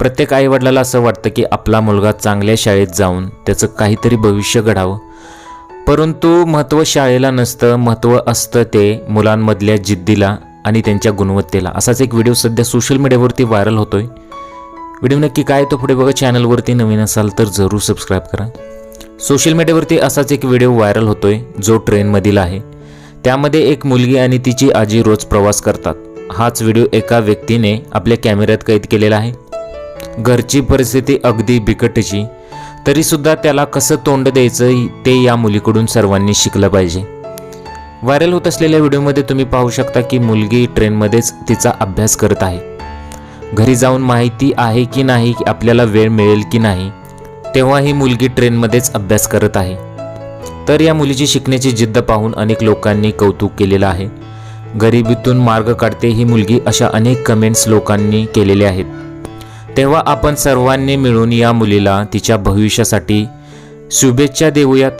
प्रत्येक आईवडिलाला असं वाटतं की आपला मुलगा चांगल्या शाळेत जाऊन त्याचं काहीतरी भविष्य घडावं. परंतु महत्त्व शाळेला नसतं महत्त्व असतं ते मुलांमधल्या जिद्दीला आणि त्यांच्या गुणवत्तेला. असाच एक व्हिडिओ सध्या सोशल मीडियावरती व्हायरल होतोय. व्हिडिओ नक्की काय तो पुढे बघा. चॅनलवरती नवीन असाल तर जरूर सबस्क्राईब करा. सोशल मीडियावरती असाच एक व्हिडिओ व्हायरल होतोय जो ट्रेनमधील आहे. त्यामध्ये एक मुलगी आणि तिची आजी रोज प्रवास करतात. हाच व्हिडिओ एका व्यक्तीने आपल्या कॅमेऱ्यात कैद केलेला आहे. घरची परिस्थिती अगदी बिकटची तरीसुद्धा त्याला कसं तोंड द्यायचं ते या मुलीकडून सर्वांनी शिकलं पाहिजे. व्हायरल होत असलेल्या व्हिडिओमध्ये तुम्ही पाहू शकता की मुलगी ट्रेनमध्येच तिचा अभ्यास करत आहे. घरी जाऊन माहिती आहे की नाही की आपल्याला वेळ मिळेल की नाही तेव्हा ही मुलगी ट्रेनमध्येच अभ्यास करत आहे. तर या मुलीची शिकण्याची जिद्द पाहून अनेक लोकांनी कौतुक केलेलं आहे. गरिबीतून मार्ग काढते ही मुलगी अशा अनेक कमेंट्स लोकांनी केलेले आहेत. तेव्हा आपण सर्वांनी मिळून या मुलीला तिच्या भविष्यासाठी शुभेच्छा देऊयात.